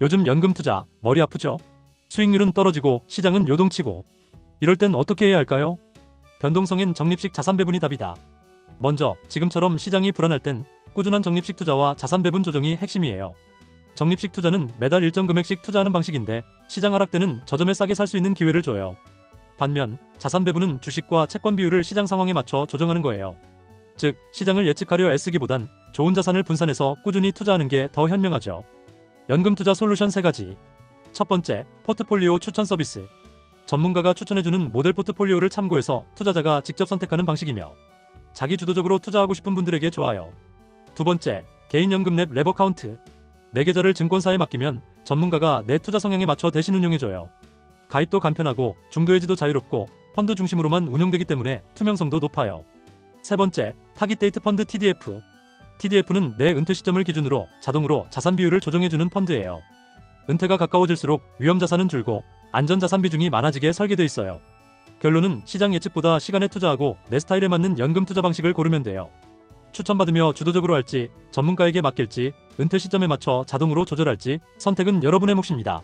요즘 연금 투자 머리 아프죠? 수익률은 떨어지고 시장은 요동치고 이럴 땐 어떻게 해야 할까요? 변동성엔 적립식 자산 배분이 답이다. 먼저 지금처럼 시장이 불안할 땐 꾸준한 적립식 투자와 자산 배분 조정이 핵심이에요. 적립식 투자는 매달 일정 금액씩 투자하는 방식인데 시장 하락 때는 저점에 싸게 살 수 있는 기회를 줘요. 반면 자산 배분은 주식과 채권 비율을 시장 상황에 맞춰 조정하는 거예요. 즉 시장을 예측하려 애쓰기보단 좋은 자산을 분산해서 꾸준히 투자하는 게 더 현명하죠. 연금 투자 솔루션 3가지. 첫 번째, 포트폴리오 추천 서비스. 전문가가 추천해주는 모델 포트폴리오를 참고해서 투자자가 직접 선택하는 방식이며 자기 주도적으로 투자하고 싶은 분들에게 좋아요. 두 번째, 개인연금 랩 레버카운트. 내 계좌를 증권사에 맡기면 전문가가 내 투자 성향에 맞춰 대신 운용해줘요. 가입도 간편하고 중도해지도 자유롭고 펀드 중심으로만 운영되기 때문에 투명성도 높아요. 세 번째, 타깃데이트 펀드 TDF. TDF는 내 은퇴 시점을 기준으로 자동으로 자산 비율을 조정해주는 펀드예요. 은퇴가 가까워질수록 위험 자산은 줄고 안전 자산 비중이 많아지게 설계돼 있어요. 결론은 시장 예측보다 시간에 투자하고 내 스타일에 맞는 연금 투자 방식을 고르면 돼요. 추천받으며 주도적으로 할지 전문가에게 맡길지 은퇴 시점에 맞춰 자동으로 조절할지 선택은 여러분의 몫입니다.